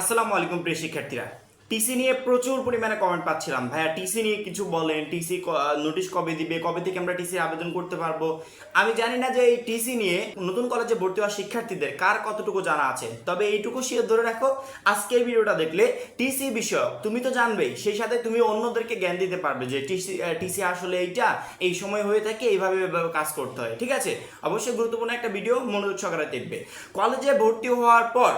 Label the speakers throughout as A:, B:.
A: আসসালামু আলাইকুম প্রিয় শিক্ষার্থীরা। টিসি নিয়ে প্রচুর পরিমাণে কমেন্ট পাচ্ছিলাম। ভাইয়া টিসি নিয়ে কিছু বলেন টিসি নোটিশ কবে দিবে, কবে থেকে আমরা টিসি আবেদন করতে পারব? আমি জানি না যে এই টিসি নিয়ে নতুন কলেজে ভর্তি হওয়া শিক্ষার্থীদের কার কতটুকু জানা আছে। তবে এইটুকু শিওর ধরে রাখো, আজকের ভিডিওটা দেখলে টিসি বিষয় তুমি তো জানবেই, সেই সাথে তুমি অন্যদেরকে জ্ঞান দিতে পারবে যে টিসি টিসি আসলে এইটা, এই সময় হয়ে থাকে, এইভাবে এইভাবে কাজ করতে হয়, ঠিক আছে? অবশ্যই গুরুত্বপূর্ণ একটা ভিডিও মনোযোগ সহকারে দেখবে। কলেজে ভর্তি হওয়ার পর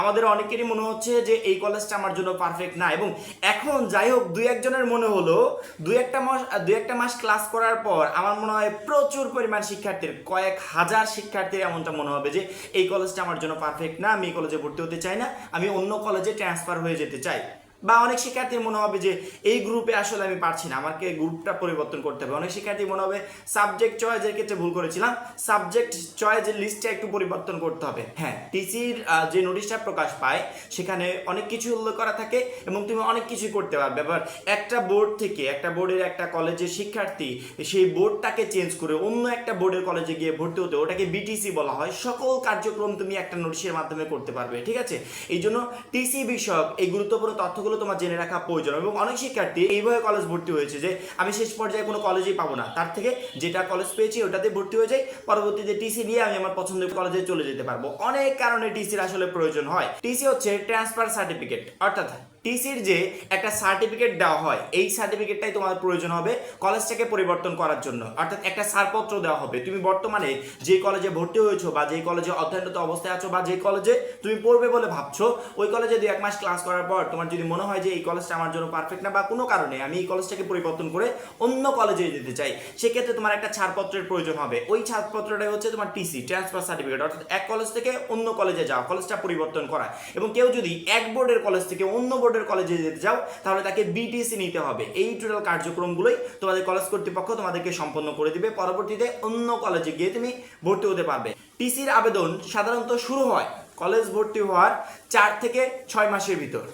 A: আমাদের অনেকেরই মনে হচ্ছে যে এই কলেজটা আমার জন্য পারফেক্ট না এবং এখন যাই হোক দুই একজনের মনে হলো, দুই একটা মাস, দুই একটা মাস ক্লাস করার পর আমার মনে হয় প্রচুর পরিমাণ শিক্ষার্থীর, কয়েক হাজার শিক্ষার্থীর এমনটা মনে হবে যে এই কলেজটা আমার জন্য পারফেক্ট না, আমি এই কলেজে ভর্তি হতে চাই না, আমি অন্য কলেজে ট্রান্সফার হয়ে যেতে চাই। বা অনেক শিক্ষার্থীর মনে হবে যে এই গ্রুপে আসলে আমি পারছি না, আমাকে গ্রুপটা পরিবর্তন করতে হবে। অনেক শিক্ষার্থী মনে হবে সাবজেক্ট চয়েসের ক্ষেত্রে ভুল করেছিলাম সাবজেক্ট চয়েসের লিস্টটা একটু পরিবর্তন করতে হবে। হ্যাঁ টিসির যে নোটিশটা প্রকাশ পায়, সেখানে অনেক কিছু উল্লেখ করা থাকে এবং তুমি অনেক কিছুই করতে পারবে। আবার একটা বোর্ড থেকে একটা বোর্ডের একটা কলেজের শিক্ষার্থী, সেই বোর্ডটাকে চেঞ্জ করে অন্য একটা বোর্ডের কলেজে গিয়ে ভর্তি হতে, ওটাকে বিটিসি বলা হয়। সকল কার্যক্রম তুমি একটা নোটিশের মাধ্যমে করতে পারবে, ঠিক আছে? এই জন্য টিসি বিষয়ক এই গুরুত্বপূর্ণ তথ্যগুলো তোমার জেনে রাখা প্রয়োজন এবং অনেক শিক্ষার্থী এইভাবে কলেজ ভর্তি হয়েছে যে আমি শেষ পর্যায়ে কোনো কলেজেই পাবো না। তার থেকে যেটা কলেজ পেয়েছি ওটাতে ভর্তি হয়ে যাই, পরবর্তীতে টিসি নিয়ে আমি আমার পছন্দের কলেজে চলে যেতে পারব। অনেক কারণে টিসির আসলে প্রয়োজন হয়। টিসি হচ্ছে ট্রান্সফার সার্টিফিকেট অর্থাৎ টিসির যে একটা সার্টিফিকেট দেওয়া হয়, এই সার্টিফিকেটটাই তোমার প্রয়োজন হবে কলেজটাকে পরিবর্তন করার জন্য। অর্থাৎ একটা ছাড়পত্র দেওয়া হবে। তুমি বর্তমানে যে কলেজে ভর্তি হয়েছো বা যে কলেজে অধ্যয়নরত অবস্থায় আছো বা যে কলেজে তুমি পড়বে বলে ভাবছ, ওই কলেজে দুই এক মাস ক্লাস করার পর তোমার যদি মনে হয় যে এই কলেজটা আমার জন্য পারফেক্ট না বা কোনো কারণে আমি এই কলেজটাকে পরিবর্তন করে অন্য কলেজে যেতে চাই, সেক্ষেত্রে তোমার একটা ছাড়পত্রের প্রয়োজন হবে। ওই ছাড়পত্রটাই হচ্ছে তোমার টিসি ট্রান্সফার সার্টিফিকেট অর্থাৎ এক কলেজ থেকে অন্য কলেজে যাওয়া কলেজটা পরিবর্তন করা। এবং কেউ যদি এক বোর্ডের কলেজ থেকে অন্য বোর্ডের কলেজে যেতে চাও তাহলে তাকে বিটিসি নিতে হবে। এই টোটাল কার্যক্রমগুলোই তোমাদের কলেজ কর্তৃপক্ষ তোমাদেরকে সম্পন্ন করে দিবে। পরবর্তীতে অন্য কলেজে গিয়ে তুমি ভর্তি হতে পারবে। টিসির আবেদন সাধারণত শুরু হয় কলেজ ভর্তি হওয়ার চার থেকে ছয় মাসের ভিতর।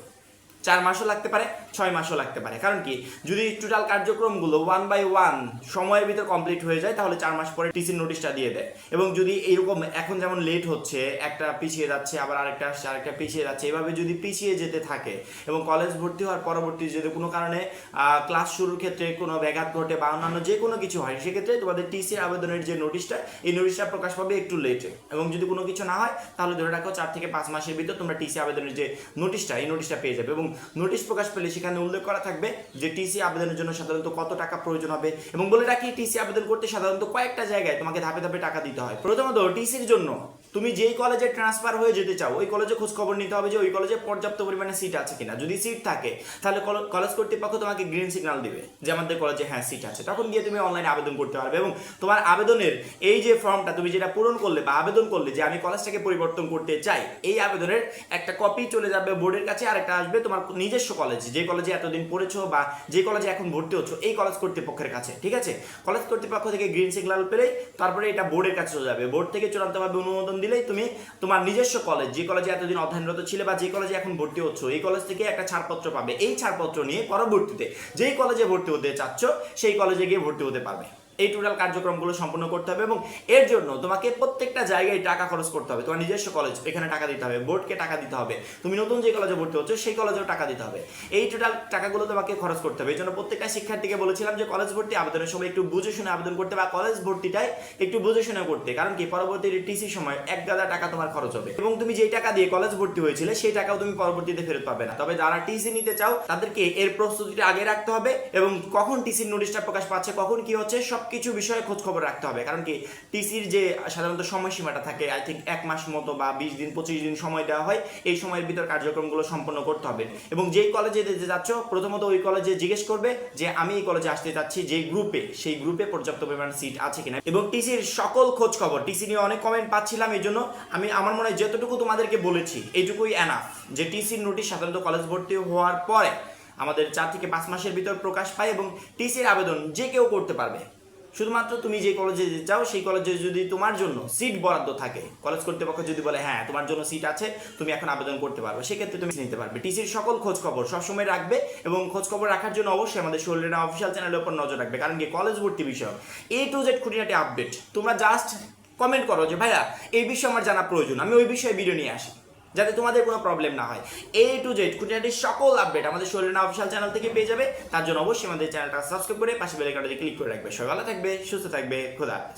A: চার মাসও লাগতে পারে, ছয় মাসও লাগতে পারে। কারণ কি? যদি টোটাল কার্যক্রমগুলো ওয়ান বাই ওয়ান সময়ের ভিতর কমপ্লিট হয়ে যায়, তাহলে চার মাস পরে টিসির নোটিশটা দিয়ে দেয়। এবং যদি এইরকম এখন যেমন লেট হচ্ছে, একটা পিছিয়ে যাচ্ছে, আবার আরেকটা আসছে, আরেকটা পিছিয়ে যাচ্ছে, এভাবে যদি পিছিয়ে যেতে থাকে এবং কলেজ ভর্তি হওয়ার পরবর্তী যদি কোনো কারণে ক্লাস শুরুর ক্ষেত্রে কোনো ব্যাঘাত ঘটে বা অন্যান্য যে কোনো কিছু হয়, সেক্ষেত্রে তোমাদের টিসির আবেদনের যে নোটিশটা এই নোটিশটা প্রকাশ পাবে একটু লেটে এবং যদি কোনো কিছু না হয়, তাহলে ধরে রাখো চার থেকে পাঁচ মাসের ভিতর তোমরা টিসি আবেদনের যে নোটিশটা এই নোটিশটা পেয়ে যাবে। এবং নোটিশ প্রকাশ পেলে সেখানে উল্লেখ করা থাকবে যে টিসি আবেদনের জন্য সাধারণত কত টাকা প্রয়োজন হবে এবং বলে রাখি, টিসি আবেদন করতে সাধারণত কয়েকটা জায়গায় তোমাকে ধাপে ধাপে টাকা দিতে হয়। প্রথমত, টিসির জন্য তুমি যেই কলেজে ট্রান্সফার হয়ে যেতে চাও, ওই কলেজে খোঁজ খবর নিতে হবে যে ওই কলেজে পর্যাপ্ত পরিমাণে সিট আছে কিনা। যদি সিট থাকে, তাহলে কল- কলেজ কর্তৃপক্ষ তোমাকে গ্রিন সিগন্যাল দিবে যে আমাদের কলেজে হ্যাঁ সিট আছে। তখন গিয়ে তুমি অনলাইনে আবেদন করতে পারবে এবং তোমার আবেদনের এই যে ফর্মটা তুমি যেটা পূরণ করলে বা আবেদন করলে যে আমি কলেজটাকে পরিবর্তন করতে চাই, এই আবেদনের একটা কপি চলে যাবে বোর্ডের কাছে আর একটা আসবে তোমার নিজস্ব কলেজ যে কলেজে এতদিন পড়েছো বা যে কলেজে এখন ভর্তি হচ্ছ, এই কলেজ কর্তৃপক্ষের কাছে, ঠিক আছে? কলেজ কর্তৃপক্ষ থেকে গ্রিন সিগন্যাল পেলেই তারপরে এটা বোর্ডের কাছে চলে যাবে। বোর্ড থেকে চূড়ান্তভাবে অনুমোদন দিলেই তুমি তোমার নিজস্ব কলেজ যে কলেজে এতদিন অধ্যয়নরত ছিলে বা যে কলেজে এখন ভর্তি হচ্ছ, এই কলেজ থেকে একটা ছাড়পত্র পাবে। এই ছাড়পত্র নিয়ে পরবর্তীতে যেই কলেজে ভর্তি হতে চাচ্ছ, সেই কলেজে গিয়ে ভর্তি হতে পারবে। এই টোটাল কার্যক্রমগুলো সম্পন্ন করতে হবে এবং এর জন্য তোমাকে প্রত্যেকটা জায়গায় টাকা খরচ করতে হবে। তোমার নিজস্ব কলেজ এখানে টাকা দিতে হবে বোর্ডকে টাকা দিতে হবে। তুমি নতুন যে কলেজে ভর্তি হচ্ছ, সেই কলেজেও টাকা দিতে হবে। এই টোটাল টাকাগুলো তোমাকে খরচ করতে হবে। এই জন্য প্রত্যেকটা শিক্ষার্থীকে বলেছিলাম যে কলেজ ভর্তি আবেদনের সময় একটু বুঝে শুনে আবেদন করতে বা কলেজ ভর্তিটাই একটু বুঝে শুনে করতে। কারণ কি? পরবর্তী টিসি সময়, এক গাদা টাকা তোমার খরচ হবে। এবং তুমি যেই টাকা দিয়ে কলেজ ভর্তি হয়েছিলে, সেই টাকাও তুমি পরবর্তীতে ফেরত পাবে না। তবে যারা টিসি নিতে চাও, তাদেরকে এর প্রস্তুতিটা আগে রাখতে হবে এবং কখন টিসির নোটিশটা প্রকাশ পাচ্ছে, কখন কি হচ্ছে সবকিছু বিষয়ে খোঁজ খবর রাখতে হবে। কারণ কি, টিসির যে সাধারণত সময়সীমাটা থাকে আই থিঙ্ক এক মাস মতো বা বিশ দিন, পঁচিশ দিন সময় দেওয়া হয়, এই সময়ের ভিতর কার্যক্রমগুলো সম্পন্ন করতে হবে। এবং যেই কলেজে যাচ্ছ, প্রথমত ওই কলেজে জিজ্ঞেস করবে যে, আমি এই কলেজে আসতে চাচ্ছি, যেই গ্রুপে সেই গ্রুপে পর্যাপ্ত পরিমাণ সিট আছে কিনা? এবং টিসির সকল খোঁজ খবর টিসি নিয়ে অনেক কমেন্ট পাচ্ছিলাম এই জন্য, আমি, আমার মনে হয় যতটুকু তোমাদেরকে বলেছি এইটুকুই এনাফ যে, টিসির নোটিশ সাধারণত কলেজ ভর্তি হওয়ার পরে, আমাদের চার থেকে পাঁচ মাসের ভিতর প্রকাশ পায় এবং টিসির আবেদন যে কেউ করতে পারবে। শুধুমাত্র তুমি যে কলেজে যেতে চাও সেই কলেজে যদি তোমার জন্য সিট বরাদ্দ থাকে কলেজ কর্তৃপক্ষ যদি বলে হ্যাঁ তোমার জন্য সিট আছে, তুমি এখন আবেদন করতে পারবে। সেক্ষেত্রে তুমি নিতে পারবে। টিসির সকল খোঁজ খবর সবসময় রাখবে এবং খোঁজ খবর রাখার জন্য অবশ্যই আমাদের শরীরের অফিসিয়াল চ্যানেলের উপর নজর রাখবে। কারণ কি কলেজ ভর্তি বিষয়। এ টু জেড খুঁটিনাটি আপডেট তোমরা জাস্ট কমেন্ট করো যে, ভাইয়া, এই বিষয়ে আমার জানা প্রয়োজন। আমি ওই বিষয়ে ভিডিও নিয়ে আসি। যাতে তোমাদের কোনো প্রবলেম না হয়। এ টু জেড খুঁটিনাটির সকল আপডেট আমাদের শরীর অফিসিয়াল চ্যানেল থেকে পেয়ে যাবে। তার জন্য অবশ্যই আমাদের চ্যানেলটা সাবস্ক্রাইব করে পাশে বেলাইকনটা ক্লিক করে রাখবে। সকালে থাকবে, সুস্থ থাকবে, খোদা।